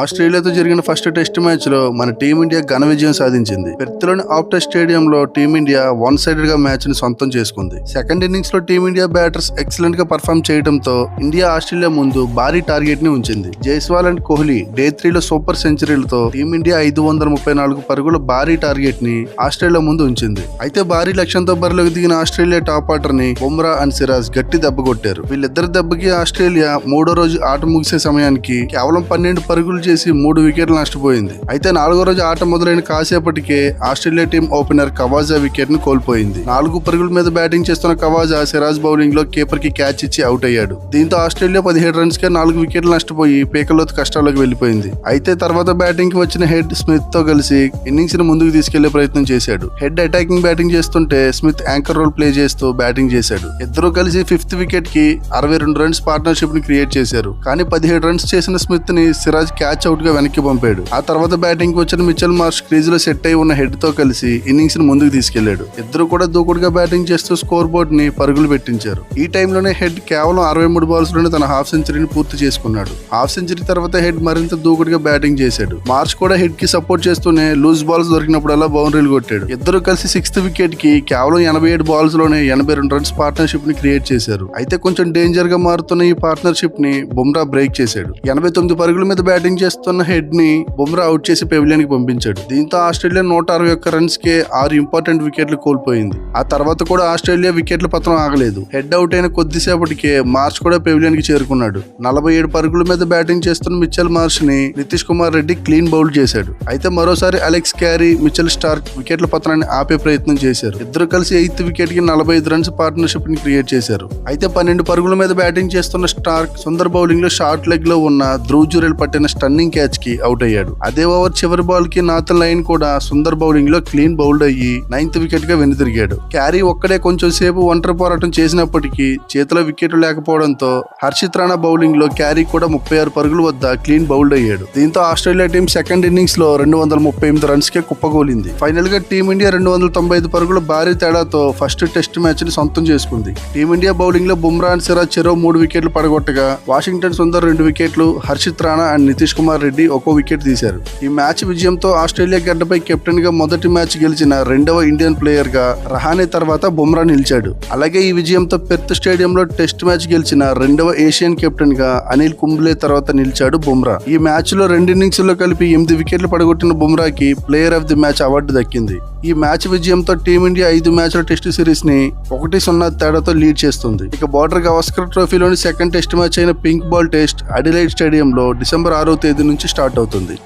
ఆస్ట్రేలియాతో జరిగిన first test మ్యాచ్లో మన టీమిండియా ఘన విజయం సాధించింది. పెర్త్లోని ఆప్టా స్టేడియం లో టీమిండియా వన్ సైడెడ్గా మ్యాచ్ని సొంతం చేసుకుంది. సెకండ్ ఇన్నింగ్స్లో టీమిండియా బ్యాటర్స్ ఎక్సలెంట్గా పర్ఫామ్ చేయడంతో ఇండియా ఆస్ట్రేలియా ముందు భారీ టార్గెట్ని ఉంచింది. జైస్వాల్ అండ్ కోహ్లీ డే త్రీలో సూపర్ సెంచరీలతో టీమిండియా ఐదు వందల ముప్పై నాలుగు పరుగుల భారీ టార్గెట్ని ఆస్ట్రేలియా ముందు ఉంచింది. అయితే భారీ లక్ష్యంతో బరిలోకి దిగిన ఆస్ట్రేలియా టాప్ ఆర్డర్ని బుమ్రా అండ్ సిరాజ్ గట్టి దెబ్బ కొట్టారు. వీళ్ళిద్దరి దెబ్బకి ఆస్ట్రేలియా మూడో రోజు ఆట ముగిసే సమయానికి కేవలం పన్నెండు పరుగులు చేసి మూడు వికెట్లు నష్టపోయింది. అయితే నాలుగో రోజు ఆట మొదలైన కాసేపటికే ఆస్ట్రేలియా టీం ఓపెనర్ కవాజా వికెట్ను కోల్పోయింది. నాలుగు పరుగుల మీద బ్యాటింగ్ చేస్తున్న కవాజా సిరాజ్ బౌలింగ్లో కీపర్కి క్యాచ్ ఇచ్చి అవుట్ అయ్యాడు. దీంతో ఆస్ట్రేలియా పదిహేడు రన్స్ కే నాలుగు వికెట్లు నష్టపోయి పీకల్లోతు కష్టాల్లోకి వెళ్ళిపోయింది అయితే తర్వాత బ్యాటింగ్కి వచ్చిన హెడ్ స్మిత్తో కలిసి ఇన్నింగ్స్ని ముందుకు తీసుకెళ్ళే ప్రయత్నం చేశాడు. హెడ్ అటాకింగ్ బ్యాటింగ్ చేస్తుంటే స్మిత్ యాంకర్ రోల్ ప్లే చేస్తూ బ్యాటింగ్ చేశాడు. ఇద్దరు కలిసి ఫిఫ్త్ వికెట్కి అరవై రెండు రన్స్ పార్ట్నర్షిప్ని క్రియేట్ చేశారు. కానీ పదిహేడు రన్స్ చేసిన స్మిత్ని సిరాజ్ క్యాచ్ అవుట్గా వెనక్కి పంపాడు. ఆ తర్వాత బ్యాటింగ్కి వచ్చిన మిచెల్ మార్ష్ క్రీజ్లో సెట్ అయి ఉన్న హెడ్తో కలిసి ఇన్నింగ్స్ని ముందుకు తీసుకెళ్ళాడు. ఇద్దరు కూడా దూకుడుగా బ్యాటింగ్ చేస్తూ స్కోర్ బోర్డ్ని పరుగులు పెట్టించారు. ఈ టైంలోనే హెడ్ కేవలం అరవై మూడు బాల్స్లోనే తన హాఫ్ సెంచరీని పూర్తి చేసుకున్నాడు. హాఫ్ సెంచరీ తర్వాత హెడ్ మరింత దూకుడుగా బ్యాటింగ్ చేశాడు. మార్చ్ కూడా హెడ్కి సపోర్ట్ చేస్తూనే లూజ్ బాల్స్ దొరికినప్పుడల్లా బౌండరీలు కొట్టాడు. ఇద్దరు కలిసి సిక్స్త్ వికెట్కి కేవలం ఎనభై ఏడు బాల్స్లోనే ఎనభై రెండు రన్స్ పార్ట్నర్షిప్ని క్రియేట్ చేశారు. అయితే కొంచెం డేంజర్గా మారుతున్న ఈ పార్ట్నర్షిప్ని బుమ్రా బ్రేక్ చేశాడు. ఎనభై తొమ్మిది పరుగుల మీద బ్యాటింగ్ చేస్తున్న హెడ్ని బుమ్రా అవుట్ చేసి పెవిలియన్కి పంపించాడు. దీంతో ఆస్ట్రేలియా నూట అరవై ఒక్క రన్స్ కే ఆరు ఇంపార్టెంట్ వికెట్లు కోల్పోయింది. ఆ తర్వాత కూడా ఆస్ట్రేలియా వికెట్ల పతనం ఆగలేదు. హెడ్ అవుట్ అయిన కొద్దిసేపటికే మార్చ్ కూడా పెవిలియన్కి చేరుకున్నాడు. నలభై ఏడు పరుగుల మీద బ్యాటింగ్ చేస్తున్న మిచ్చల్ మార్చ్ని నితీష్ కుమార్ రెడ్డి క్లీన్ బౌల్ చేశాడు. అయితే మరోసారి అలెక్స్ క్యారీ మిచెల్ స్టార్క్ వికెట్ల పతనాన్ని ఆపే ప్రయత్నం చేశారు. ఇద్దరు కలిసి ఎయిత్ వికెట్కి నలభై ఐదు రన్స్ పార్ట్నర్షిప్ని క్రియేట్ చేశారు. అయితే పన్నెండు పరుగుల మీద బ్యాటింగ్ చేస్తున్న స్టార్క్ సుందర్ బౌలింగ్లో షార్ట్ లెగ్లో ఉన్న ధ్రువ్ జురెల్ పట్టిన స్టన్నింగ్ క్యాచ్కి అవుట్ అయ్యాడు. అదే ఓవర్ చివరి బాల్కి నాథన్ లైన్ కూడా సుందర్ బౌలింగ్లో క్లీన్ బౌల్డ్ అయ్యి నైన్త్ వికెట్గా వెనుతిరిగాడు క్యారీ ఒక్కడే కొంచెం సేపు ఒంటరి పోరాటం చేసినప్పటికీ చేతిలో వికెట్ లేకపోవడంతో హర్షిత్ రాణా బౌలింగ్లో క్యారీ కూడా ముప్పై ఆరు పరుగుల వద్ద క్లీన్ బౌల్డ్ అయ్యాడు. దీంతో ఆస్ట్రేలియా టీం సెకండ్ ఇన్నింగ్స్లో రెండు వందల ముప్పై ఎనిమిది రన్స్ కే కుప్పగోలింది. ఫైనల్గా టీమిండియా రెండు వందల తొంభై ఐదు పరుగుల భారీ తేడాతో ఫస్ట్ టెస్ట్ మ్యాచ్ని సొంతం చేసుకుంది. టీమిండియా బౌలింగ్లో బుమ్రా అండ్ సిరాజ్ చెరో మూడు వికెట్లు పడగొట్టగా వాషింగ్టన్ సుందర్ రెండు వికెట్లు హర్షిత్ రాణా అండ్ నితీష్ కుమార్ రెడ్డి ఒక్కో వికెట్ తీశారు. ఈ మ్యాచ్ విజయంతో ఆస్ట్రేలియా గడ్డపై కెప్టెన్గా మొదటి మ్యాచ్ గెలిచిన రెండవ ఇండియన్ ప్లేయర్గా రహానే తర్వాత బుమ్రా నిలిచాడు. అలాగే ఈ విజయంతో పెర్త్ స్టేడియంలో టెస్ట్ మ్యాచ్ గెలిచిన రెండవ ఏషియన్ కెప్టెన్గా అనిల్ కుంబ్లే తర్వాత నిలిచాడు బుమ్రా. ఈ మ్యాచ్లో రెండు ఇన్నింగ్స్లో కలిపి ఎనిమిది వికెట్లు పడగొట్టిన బుమ్రాకి player of the match award దక్కింది. ఈ మ్యాచ్ విజయంతో టీమిండియా ఐదు మ్యాచ్ల టెస్ట్ సిరీస్ని ఒకటి సున్నా తేడాతో లీడ్ చేస్తుంది. ఇక బార్డర్ గవస్కర్ ట్రోఫీలోని సెకండ్ టెస్ట్ మ్యాచ్ అయిన పింక్ బాల్ టెస్ట్ అడిలైడ్ స్టేడియంలో డిసెంబర్ ఆరో తేదీ నుంచి స్టార్ట్ అవుతుంది.